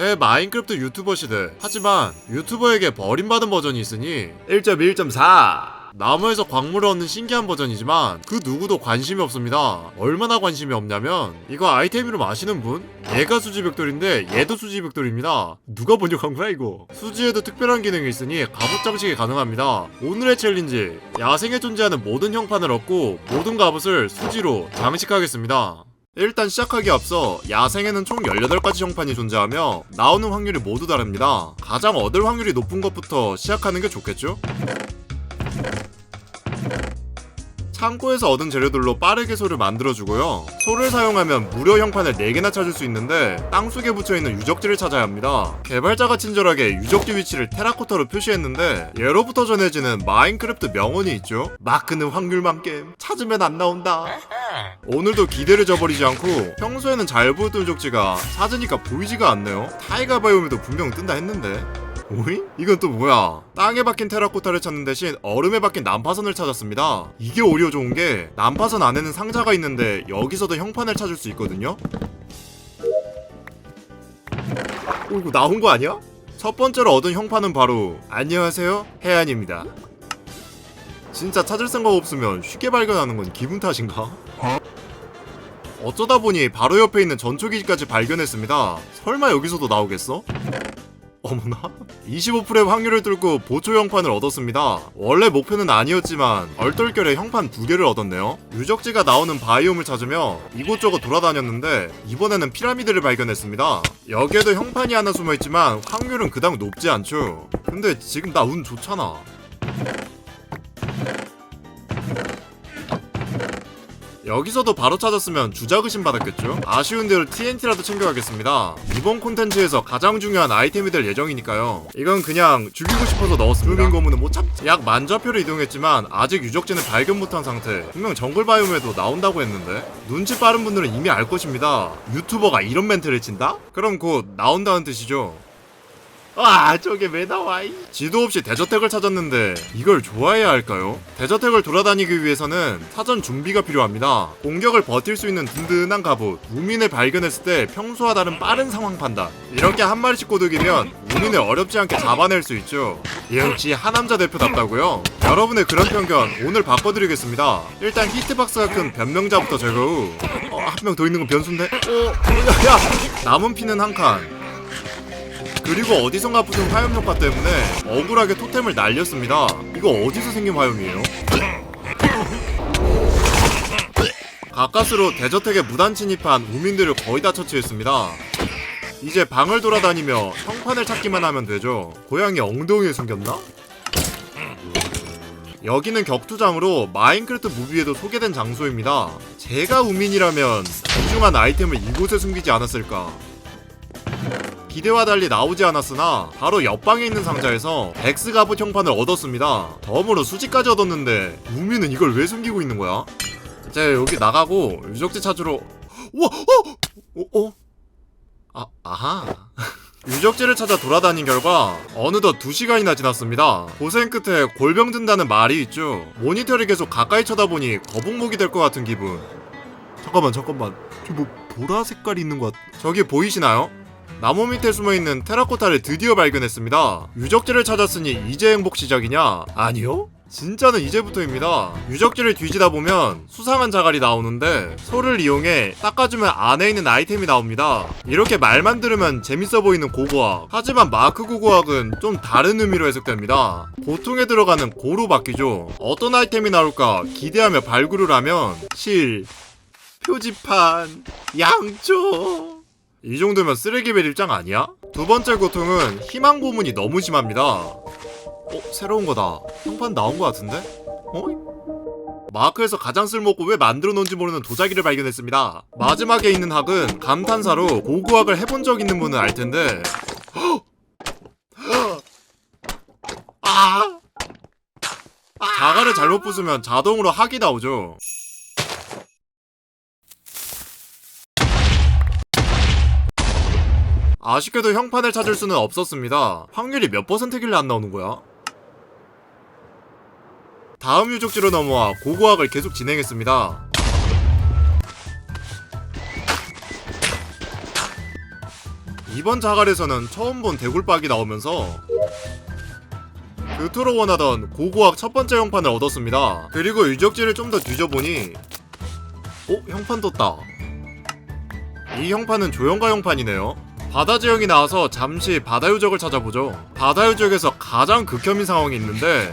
대마인크래프트 유튜버 시대. 하지만 유튜버에게 버림받은 버전이 있으니 1.1.4 나무에서 광물을 얻는 신기한 버전이지만 그 누구도 관심이 없습니다. 얼마나 관심이 없냐면 이거 아이템으로 마시는 분? 얘가 수지 벽돌인데 얘도 수지 벽돌입니다. 누가 번역한 거야 이거? 수지에도 특별한 기능이 있으니 갑옷 장식이 가능합니다. 오늘의 챌린지 야생에 존재하는 모든 형판을 얻고 모든 갑옷을 수지로 장식하겠습니다. 일단 시작하기 앞서 야생에는 총 18가지 형판이 존재하며 나오는 확률이 모두 다릅니다. 가장 얻을 확률이 높은 것부터 시작하는 게 좋겠죠? 창고에서 얻은 재료들로 빠르게 소를 만들어주고요. 소를 사용하면 무료 형판을 4개나 찾을 수 있는데 땅속에 붙여있는 유적지를 찾아야 합니다. 개발자가 친절하게 유적지 위치를 테라코타로 표시했는데 예로부터 전해지는 마인크래프트 명언이 있죠. 마크는 확률만 게임 찾으면 안 나온다. 오늘도 기대를 저버리지 않고 평소에는 잘 보였던 유적지가 찾으니까 보이지가 않네요. 타이가 바이옴에도 분명 뜬다 했는데 오이? 이건 또 뭐야? 땅에 박힌 테라코타를 찾는 대신 얼음에 박힌 난파선을 찾았습니다. 이게 오히려 좋은 게 난파선 안에는 상자가 있는데 여기서도 형판을 찾을 수 있거든요. 오 이거 나온 거 아니야? 첫 번째로 얻은 형판은 바로 안녕하세요 해안입니다. 진짜 찾을 생각 없으면 쉽게 발견하는 건 기분 탓인가? 어쩌다 보니 바로 옆에 있는 전초기지까지 발견했습니다. 설마 여기서도 나오겠어? 어머나 25%의 확률을 뚫고 보초 형판을 얻었습니다 원래 목표는 아니었지만 얼떨결에 형판 두 개를 얻었네요 유적지가 나오는 바이옴을 찾으며 이곳저곳 돌아다녔는데 이번에는 피라미드를 발견했습니다 여기에도 형판이 하나 숨어있지만 확률은 그닥 높지 않죠 근데 지금 나 운 좋잖아 여기서도 바로 찾았으면 주작 의심 받았겠죠? 아쉬운 대로 TNT라도 챙겨가겠습니다. 이번 콘텐츠에서 가장 중요한 아이템이 될 예정이니까요. 이건 그냥 죽이고 싶어서 넣었습니다. 루밍 고문은 못 참지. 약 만좌표를 이동했지만 아직 유적지는 발견 못한 상태. 분명 정글 바이옴에도 나온다고 했는데 눈치 빠른 분들은 이미 알 것입니다. 유튜버가 이런 멘트를 친다? 그럼 곧 나온다는 뜻이죠. 아 저게 왜 나와 이. 지도 없이 대저택을 찾았는데 이걸 좋아해야 할까요? 대저택을 돌아다니기 위해서는 사전 준비가 필요합니다 공격을 버틸 수 있는 든든한 갑옷 우민을 발견했을 때 평소와 다른 빠른 상황 판단 이렇게 한 마리씩 꼬드기면 우민을 어렵지 않게 잡아낼 수 있죠 역시 하남자 대표답다고요? 여러분의 그런 편견 오늘 바꿔드리겠습니다 일단 히트박스가 큰 변명자부터 제거 후 어, 한 명 더 있는 건 변수인데? 어, 야, 야! 남은 피는 한칸 그리고 어디선가 붙은 화염 효과 때문에 억울하게 토템을 날렸습니다. 이거 어디서 생긴 화염이에요? 가까스로 대저택에 무단 침입한 우민들을 거의 다 처치했습니다. 이제 방을 돌아다니며 형판을 찾기만 하면 되죠. 고양이 엉덩이에 숨겼나? 여기는 격투장으로 마인크래프트 무비에도 소개된 장소입니다. 제가 우민이라면 귀중한 아이템을 이곳에 숨기지 않았을까? 기대와 달리 나오지 않았으나 바로 옆방에 있는 상자에서 엑스 갑옷 형판을 얻었습니다. 덤으로 수지까지 얻었는데 우미는 이걸 왜 숨기고 있는 거야? 이제 여기 나가고 유적지 찾으러 와 어? 어? 어? 아 아하 유적지를 찾아 돌아다닌 결과 어느덧 2시간이나 지났습니다. 고생 끝에 골병 든다는 말이 있죠. 모니터를 계속 가까이 쳐다보니 거북목이 될 것 같은 기분. 잠깐만 잠깐만 저 뭐 보라 색깔이 있는 것 같... 저기 보이시나요? 나무 밑에 숨어있는 테라코타를 드디어 발견했습니다. 유적지를 찾았으니 이제 행복 시작이냐? 아니요? 진짜는 이제부터입니다. 유적지를 뒤지다 보면 수상한 자갈이 나오는데 소를 이용해 닦아주면 안에 있는 아이템이 나옵니다. 이렇게 말만 들으면 재밌어 보이는 고고학. 하지만 마크 고고학은 좀 다른 의미로 해석됩니다. 보통에 들어가는 고로 바뀌죠. 어떤 아이템이 나올까 기대하며 발굴을 하면 실, 표지판, 양초. 이 정도면 쓰레기 매립장 아니야? 두 번째 고통은 희망 고문이 너무 심합니다. 어, 새로운 거다. 형판 나온 거 같은데? 어? 마크에서 가장 쓸모없고 왜 만들어 놓은지 모르는 도자기를 발견했습니다. 마지막에 있는 학은 감탄사로 고고학을 해본 적 있는 분은 알 텐데. 헉! 아! 자갈을 잘못 부수면 자동으로 학이 나오죠. 아쉽게도 형판을 찾을 수는 없었습니다. 확률이 몇 퍼센트길래 안 나오는 거야? 다음 유적지로 넘어와 고고학을 계속 진행했습니다. 이번 자갈에서는 처음 본 대굴박이 나오면서 그토록 원하던 고고학 첫 번째 형판을 얻었습니다. 그리고 유적지를 좀 더 뒤져보니 어? 형판 떴다. 이 형판은 조형가 형판이네요. 바다 지형이 나와서 잠시 바다 유적을 찾아보죠. 바다 유적에서 가장 극혐인 상황이 있는데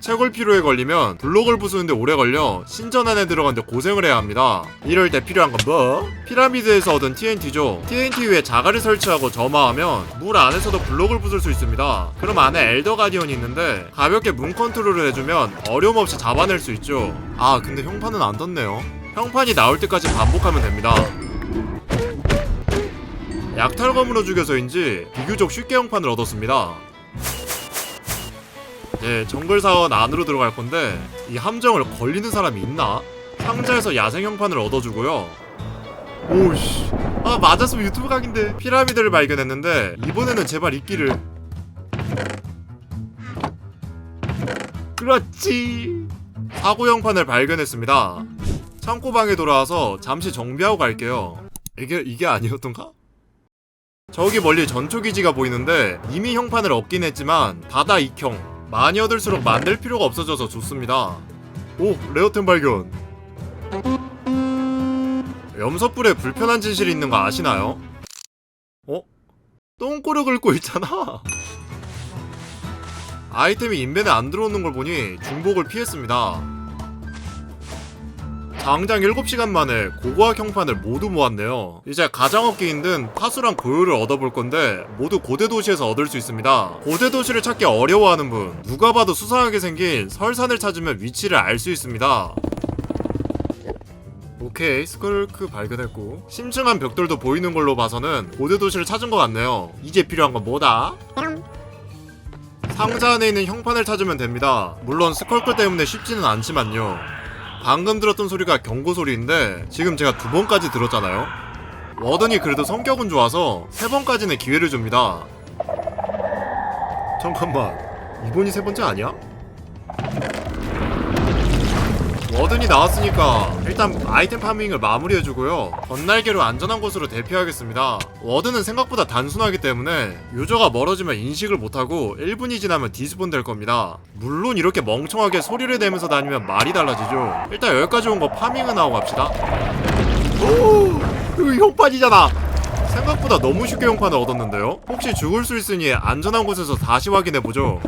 채굴 피로에 걸리면 블록을 부수는데 오래 걸려 신전 안에 들어가는데 고생을 해야 합니다. 이럴 때 필요한 건 뭐? 피라미드에서 얻은 TNT죠. TNT 위에 자갈을 설치하고 점화하면 물 안에서도 블록을 부술 수 있습니다. 그럼 안에 엘더 가디언이 있는데 가볍게 문 컨트롤을 해주면 어려움 없이 잡아낼 수 있죠. 아 근데 형판은 안 떴네요. 형판이 나올 때까지 반복하면 됩니다. 약탈검으로 죽여서인지 비교적 쉽게 형판을 얻었습니다. 예, 정글 사원 안으로 들어갈 건데 이 함정을 걸리는 사람이 있나? 상자에서 야생 형판을 얻어주고요. 오씨, 아 맞았으면 유튜브 각인데 피라미드를 발견했는데 이번에는 제발 있기를. 그렇지. 사고 형판을 발견했습니다. 창고방에 돌아와서 잠시 정비하고 갈게요. 이게 이게 아니었던가? 저기 멀리 전초 기지가 보이는데 이미 형판을 얻긴 했지만 바다 익형 많이 얻을수록 만들 필요가 없어져서 좋습니다. 오 레어템 발견. 염소뿔에 불편한 진실이 있는 거 아시나요? 어? 똥꼬를 긁고 있잖아. 아이템이 인벤에 안 들어오는 걸 보니 중복을 피했습니다. 장장 7시간 만에 고고학 형판을 모두 모았네요. 이제 가장 얻기 힘든 파수랑 고요를 얻어볼 건데 모두 고대 도시에서 얻을 수 있습니다. 고대 도시를 찾기 어려워하는 분, 누가 봐도 수상하게 생긴 설산을 찾으면 위치를 알 수 있습니다. 오케이 스컬크 발견했고 심층한 벽돌도 보이는 걸로 봐서는 고대 도시를 찾은 것 같네요. 이제 필요한 건 뭐다? 상자 안에 있는 형판을 찾으면 됩니다. 물론 스컬크 때문에 쉽지는 않지만요. 방금 들었던 소리가 경고 소리인데 지금 제가 두 번까지 들었잖아요. 워든이 그래도 성격은 좋아서 세 번까지는 기회를 줍니다. 잠깐만, 이번이 세 번째 아니야? 워든이 나왔으니까 일단 아이템 파밍을 마무리해주고요. 건날개로 안전한 곳으로 대피하겠습니다. 워든은 생각보다 단순하기 때문에 유저가 멀어지면 인식을 못하고 1분이 지나면 디스폰 될 겁니다. 물론 이렇게 멍청하게 소리를 내면서 다니면 말이 달라지죠. 일단 여기까지 온 거 파밍은 하고 갑시다. 오, 이거 형판이잖아. 생각보다 너무 쉽게 형판을 얻었는데요? 혹시 죽을 수 있으니 안전한 곳에서 다시 확인해보죠.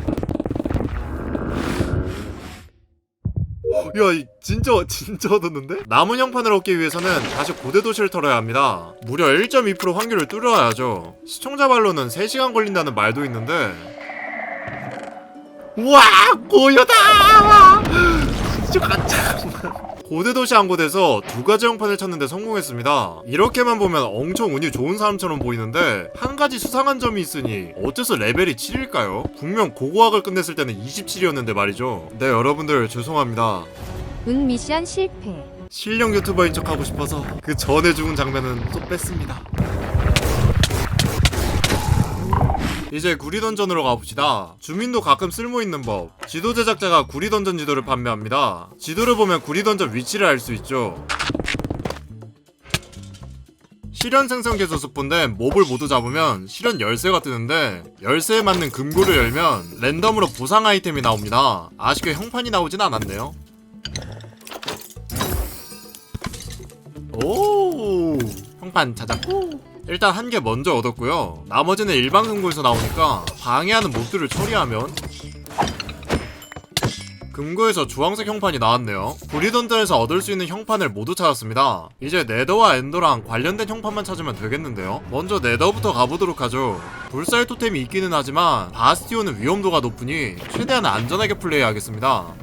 야, 이 진짜 진짜 얻었는데? 남은 형판을 얻기 위해서는 다시 고대 도시를 털어야 합니다. 무려 1.2% 확률을 뚫어야죠. 시청자 말로는 3시간 걸린다는 말도 있는데 우와, 고요다! 진짜 깜짝. 고대 도시 한 곳에서 두 가지 형판을 찾는데 성공했습니다. 이렇게만 보면 엄청 운이 좋은 사람처럼 보이는데 한 가지 수상한 점이 있으니 어째서 레벨이 7일까요? 분명 고고학을 끝냈을 때는 27이었는데 말이죠. 네, 여러분들 죄송합니다. 응 미션 실패. 실력 유튜버인 척 하고 싶어서 그 전에 죽은 장면은 또 뺐습니다. 이제 구리 던전으로 가봅시다. 주민도 가끔 쓸모 있는 법. 지도 제작자가 구리 던전 지도를 판매합니다. 지도를 보면 구리 던전 위치를 알 수 있죠. 실현 생성 개수 스폰된 몹을 모두 잡으면 실현 열쇠가 뜨는데 열쇠에 맞는 금고를 열면 랜덤으로 보상 아이템이 나옵니다. 아쉽게 형판이 나오진 않았네요. 오 형판 찾았고 일단 한 개 먼저 얻었고요. 나머지는 일반 금고에서 나오니까 방해하는 몹들을 처리하면 금고에서 주황색 형판이 나왔네요. 브리던전에서 얻을 수 있는 형판을 모두 찾았습니다. 이제 네더와 엔더랑 관련된 형판만 찾으면 되겠는데요. 먼저 네더부터 가보도록 하죠. 불살 토템이 있기는 하지만 바스티온은 위험도가 높으니 최대한 안전하게 플레이하겠습니다.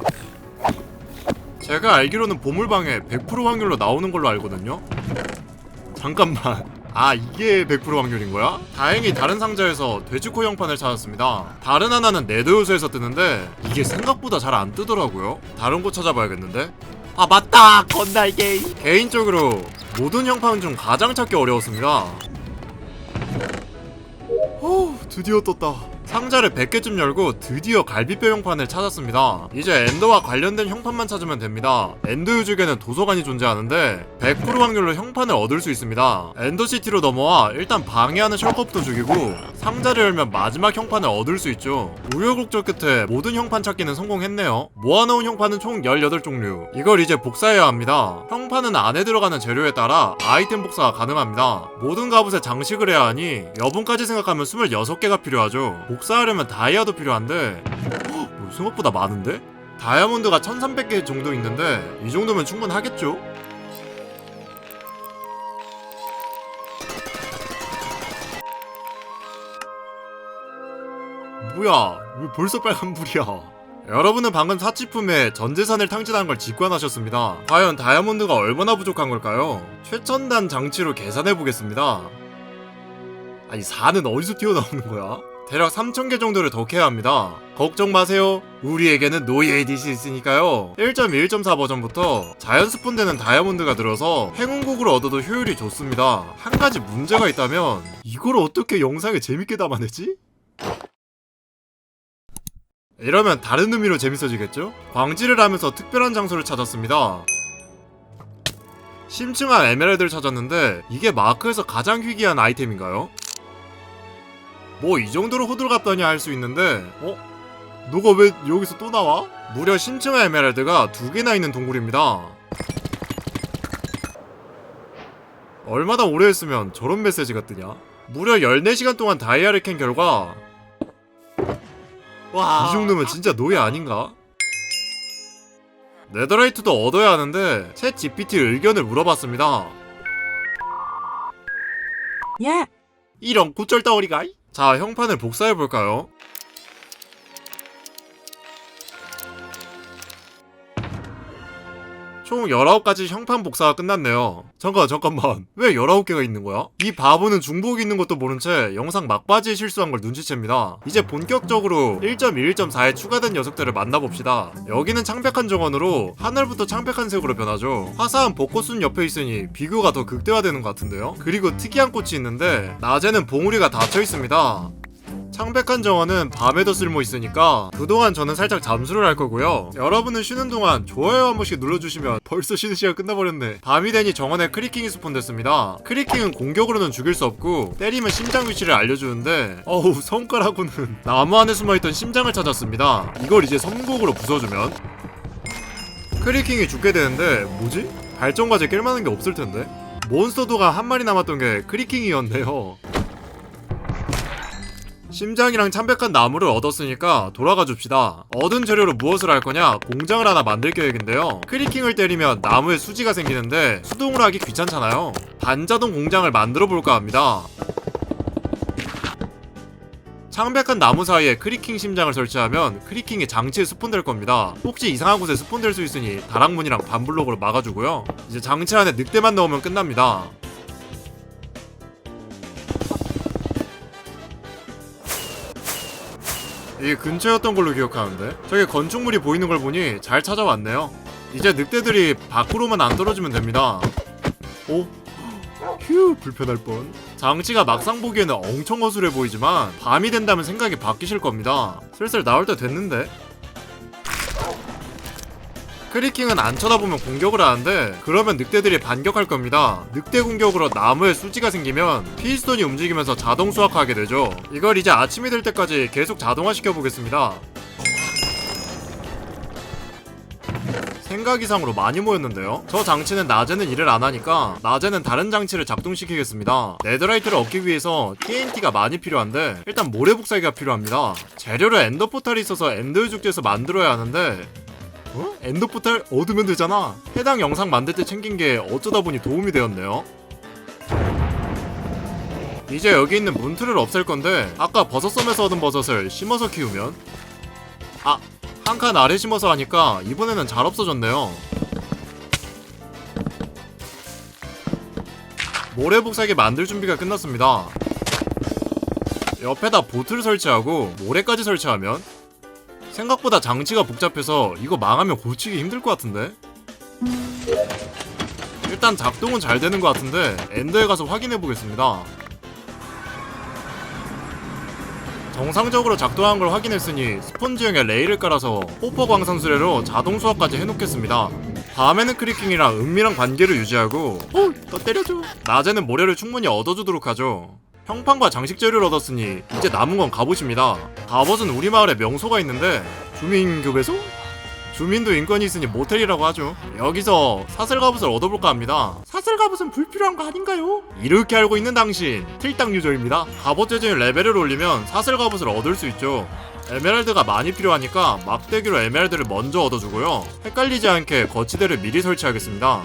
제가 알기로는 보물방에 100% 확률로 나오는 걸로 알거든요. 잠깐만. 아 이게 100% 확률인 거야? 다행히 다른 상자에서 돼지코 형판을 찾았습니다. 다른 하나는 네더 요소에서 뜨는데 이게 생각보다 잘 안 뜨더라고요. 다른 곳 찾아봐야겠는데? 아 맞다! 건날개! 개인적으로 모든 형판 중 가장 찾기 어려웠습니다. 오 드디어 떴다. 상자를 100개쯤 열고 드디어 갈비뼈 형판을 찾았습니다. 이제 엔더와 관련된 형판만 찾으면 됩니다. 엔더 유적에는 도서관이 존재하는데 100% 확률로 형판을 얻을 수 있습니다. 엔더시티로 넘어와 일단 방해하는 셜컵도 죽이고 상자를 열면 마지막 형판을 얻을 수 있죠. 우여곡절 끝에 모든 형판 찾기는 성공했네요. 모아놓은 형판은 총 18종류. 이걸 이제 복사해야 합니다. 형판은 안에 들어가는 재료에 따라 아이템 복사가 가능합니다. 모든 갑옷에 장식을 해야 하니 여분까지 생각하면 26개가 필요하죠. 복사하려면 다이아도 필요한데 헉, 뭐 생각보다 많은데? 다이아몬드가 1300개 정도 있는데 이 정도면 충분하겠죠? 뭐야 왜 벌써 빨간불이야 여러분은 방금 사치품에 전재산을 탕진한 걸 직관하셨습니다 과연 다이아몬드가 얼마나 부족한 걸까요? 최첨단 장치로 계산해 보겠습니다 아니 4는 어디서 튀어나오는 거야? 대략 3,000개 정도를 더 캐야 합니다. 걱정 마세요. 우리에게는 노예 에디시 있으니까요. 1.1.4 버전부터 자연 스폰되는 다이아몬드가 들어서 행운곡을 얻어도 효율이 좋습니다. 한 가지 문제가 있다면 이걸 어떻게 영상에 재밌게 담아내지? 이러면 다른 의미로 재밌어지겠죠? 광질을 하면서 특별한 장소를 찾았습니다. 심층한 에메랄드를 찾았는데 이게 마크에서 가장 희귀한 아이템인가요? 뭐 이 정도로 호들갑다니 할수 있는데 어? 너가 왜 여기서 또 나와? 무려 심층한 에메랄드가 두 개나 있는 동굴입니다. 얼마나 오래 했으면 저런 메시지가 뜨냐? 무려 14시간 동안 다이아를 캔 결과 와. 이 정도면 진짜 노예 아닌가? 네더라이트도 얻어야 하는데 챗 GPT 의견을 물어봤습니다. 야. 이런 구쩔덩어리가 자 형판을 복사해볼까요? 총 19가지 형판 복사가 끝났네요. 잠깐 잠깐만. 왜 19개가 있는 거야? 이 바보는 중복 있는 것도 모른 채 영상 막바지에 실수한 걸 눈치챕니다. 이제 본격적으로 1.1.4에 추가된 녀석들을 만나봅시다. 여기는 창백한 정원으로 하늘부터 창백한 색으로 변하죠. 화사한 벚꽃순 옆에 있으니 비교가 더 극대화되는 것 같은데요? 그리고 특이한 꽃이 있는데 낮에는 봉우리가 닫혀 있습니다 창백한 정원은 밤에도 쓸모 있으니까 그동안 저는 살짝 잠수를 할 거고요. 여러분은 쉬는 동안 좋아요 한 번씩 눌러주시면 벌써 쉬는 시간 끝나버렸네. 밤이 되니 정원에 크리킹이 스폰됐습니다. 크리킹은 공격으로는 죽일 수 없고 때리면 심장 위치를 알려주는데 어우 손가락으로는 나무 안에 숨어있던 심장을 찾았습니다. 이걸 이제 섬곡으로 부숴주면 크리킹이 죽게 되는데 뭐지? 발전 과제 깰만한 게 없을 텐데. 몬스터도가 한 마리 남았던 게 크리킹이었네요. 심장이랑 참백한 나무를 얻었으니까 돌아가 줍시다. 얻은 재료로 무엇을 할 거냐? 공장을 하나 만들 계획인데요. 크리킹을 때리면 나무에 수지가 생기는데 수동으로 하기 귀찮잖아요. 반자동 공장을 만들어 볼까 합니다. 창백한 나무 사이에 크리킹 심장을 설치하면 크리킹이 장치에 스폰될 겁니다. 혹시 이상한 곳에 스폰될 수 있으니 다락문이랑 반블록으로 막아주고요. 이제 장치 안에 늑대만 넣으면 끝납니다. 이게 근처였던 걸로 기억하는데? 저기 건축물이 보이는 걸 보니 잘 찾아왔네요. 이제 늑대들이 밖으로만 안 떨어지면 됩니다. 오? 휴 불편할 뻔. 장치가 막상 보기에는 엄청 허술해 보이지만 밤이 된다면 생각이 바뀌실 겁니다. 슬슬 나올 때 됐는데 크리킹은 안 쳐다보면 공격을 하는데 그러면 늑대들이 반격할 겁니다. 늑대 공격으로 나무에 수지가 생기면 피스톤이 움직이면서 자동 수확하게 되죠. 이걸 이제 아침이 될 때까지 계속 자동화시켜 보겠습니다. 생각 이상으로 많이 모였는데요. 저 장치는 낮에는 일을 안 하니까 낮에는 다른 장치를 작동시키겠습니다. 네더라이트를 얻기 위해서 TNT가 많이 필요한데 일단 모래 복사기가 필요합니다. 재료를 엔더 포탈이 있어서 엔더 유적지에서 만들어야 하는데 어? 엔더 포탈 얻으면 되잖아. 해당 영상 만들 때 챙긴 게 어쩌다 보니 도움이 되었네요. 이제 여기 있는 문틀을 없앨 건데 아까 버섯섬에서 얻은 버섯을 심어서 키우면 아, 한 칸 아래 심어서 하니까 이번에는 잘 없어졌네요. 모래 복사기 만들 준비가 끝났습니다. 옆에다 보트를 설치하고 모래까지 설치하면 생각보다 장치가 복잡해서 이거 망하면 고치기 힘들 것 같은데? 일단 작동은 잘 되는 것 같은데 엔더에 가서 확인해 보겠습니다. 정상적으로 작동한 걸 확인했으니 스폰지형에 레일을 깔아서 호퍼 광선 수레로 자동 수압까지 해놓겠습니다. 밤에는 크리킹이랑 은밀한 관계를 유지하고 어, 너 때려줘. 낮에는 모래를 충분히 얻어주도록 하죠. 형판과 장식 재료를 얻었으니 이제 남은 건 갑옷입니다. 갑옷은 우리 마을에 명소가 있는데 주민교배소? 주민도 인권이 있으니 모텔이라고 하죠. 여기서 사슬 갑옷을 얻어볼까 합니다. 사슬 갑옷은 불필요한 거 아닌가요? 이렇게 알고 있는 당신 틀당 유저입니다. 갑옷 재질 레벨을 올리면 사슬 갑옷을 얻을 수 있죠. 에메랄드가 많이 필요하니까 막대기로 에메랄드를 먼저 얻어주고요. 헷갈리지 않게 거치대를 미리 설치하겠습니다.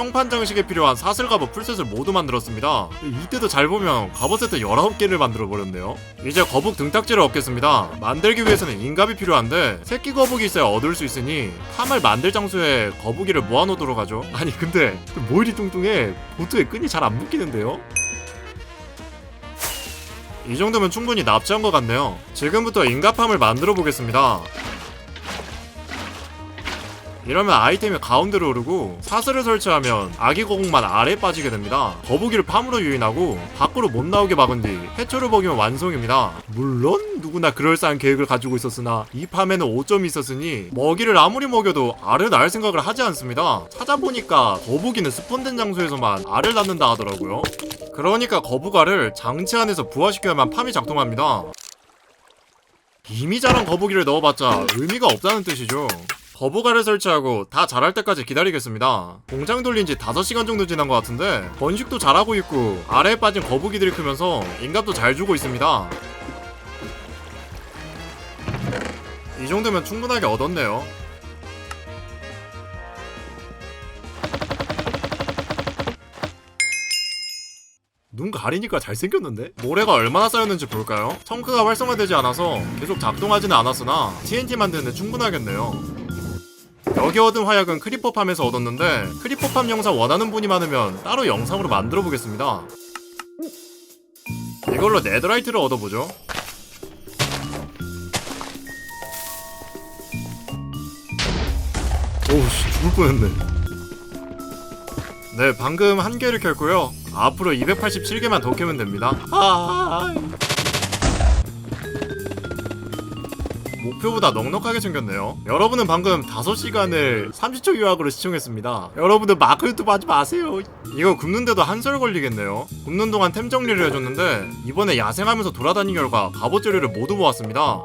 형판 장식에 필요한 사슬 갑옷 풀셋을 모두 만들었습니다. 이때도 잘 보면 갑옷 세트 19개를 만들어 버렸네요. 이제 거북 등딱지를 얻겠습니다. 만들기 위해서는 인갑이 필요한데 새끼 거북이 있어야 얻을 수 있으니 팜을 만들 장소에 거북이를 모아놓도록 하죠. 아니 근데 뭐 이리 뚱뚱해? 보트에 끈이 잘 안 묶이는데요? 이 정도면 충분히 납치한 것 같네요. 지금부터 인갑함을 만들어 보겠습니다. 이러면 아이템이 가운데로 오르고 사슬을 설치하면 아기 거북만 아래에 빠지게 됩니다. 거북이를 팜으로 유인하고 밖으로 못 나오게 막은 뒤 해초를 먹이면 완성입니다. 물론 누구나 그럴싸한 계획을 가지고 있었으나 이 팜에는 오점이 있었으니 먹이를 아무리 먹여도 알을 낳을 생각을 하지 않습니다. 찾아보니까 거북이는 스폰된 장소에서만 알을 낳는다 하더라고요. 그러니까 거북알을 장치 안에서 부화시켜야만 팜이 작동합니다. 이미 자란 거북이를 넣어봤자 의미가 없다는 뜻이죠. 거북알을 설치하고 다 자랄 때까지 기다리겠습니다. 공장 돌린 지 5시간 정도 지난 것 같은데 번식도 잘하고 있고 아래에 빠진 거북이들이 크면서 인갑도 잘 주고 있습니다. 이 정도면 충분하게 얻었네요. 눈 가리니까 잘생겼는데? 모래가 얼마나 쌓였는지 볼까요? 청크가 활성화되지 않아서 계속 작동하지는 않았으나 TNT 만드는데 충분하겠네요. 여기 얻은 화약은 크리퍼팜에서 얻었는데 크리퍼팜 영상 원하는 분이 많으면 따로 영상으로 만들어 보겠습니다. 이걸로 네더라이트를 얻어보죠. 오우씨 죽을 뻔했네. 네 방금 한 개를 켰고요. 앞으로 287개만 더 캐면 됩니다. 아 목표보다 넉넉하게 생겼네요. 여러분은 방금 5시간을 30초 유학으로 시청했습니다. 여러분들 마크 유튜브 하지 마세요. 이거 굽는데도 한설 걸리겠네요. 굽는 동안 템 정리를 해줬는데 이번에 야생하면서 돌아다닌 결과 갑옷 재료를 모두 모았습니다.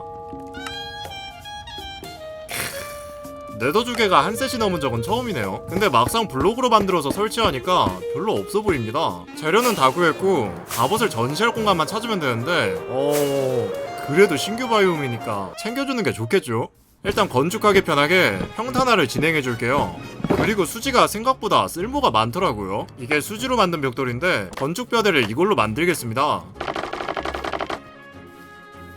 네더주개가 한 셋이 넘은 적은 처음이네요. 근데 막상 블록으로 만들어서 설치하니까 별로 없어 보입니다. 재료는 다 구했고 갑옷을 전시할 공간만 찾으면 되는데 어... 그래도 신규 바이옴이니까 챙겨주는 게 좋겠죠? 일단 건축하기 편하게 평탄화를 진행해 줄게요. 그리고 수지가 생각보다 쓸모가 많더라고요. 이게 수지로 만든 벽돌인데 건축 뼈대를 이걸로 만들겠습니다.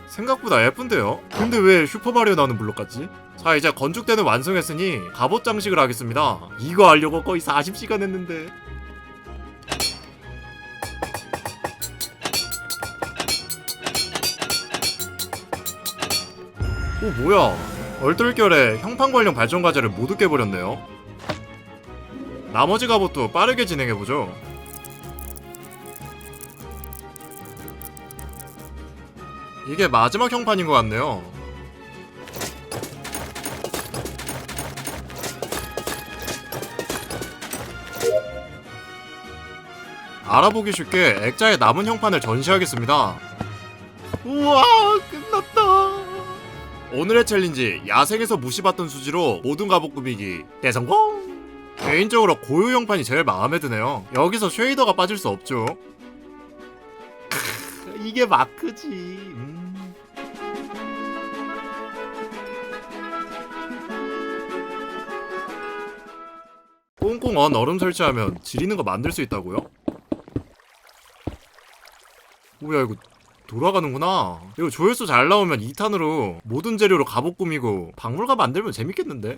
생각보다 예쁜데요? 근데 왜 슈퍼마리오 나오는 블록 같지? 자 이제 건축대는 완성했으니 갑옷 장식을 하겠습니다 이거 하려고 거의 40시간 했는데 오 뭐야 얼떨결에 형판 관련 발전 과제를 모두 깨버렸네요 나머지 갑옷도 빠르게 진행해보죠 이게 마지막 형판인 것 같네요. 알아보기 쉽게 액자의 남은 형판을 전시하겠습니다. 우와, 끝났다. 오늘의 챌린지 야생에서 무시받던 수지로 모든 갑옷 꾸미기 대성공. 개인적으로 고유 형판이 제일 마음에 드네요. 여기서 쉐이더가 빠질 수 없죠. 이게 마크지. 음. 꽁꽁 언 얼음 설치하면 지리는 거 만들 수 있다고요? 뭐야 이거 돌아가는구나. 이거 조회수 잘 나오면 2탄으로 모든 재료로 갑옷 꾸미고 박물관 만들면 재밌겠는데?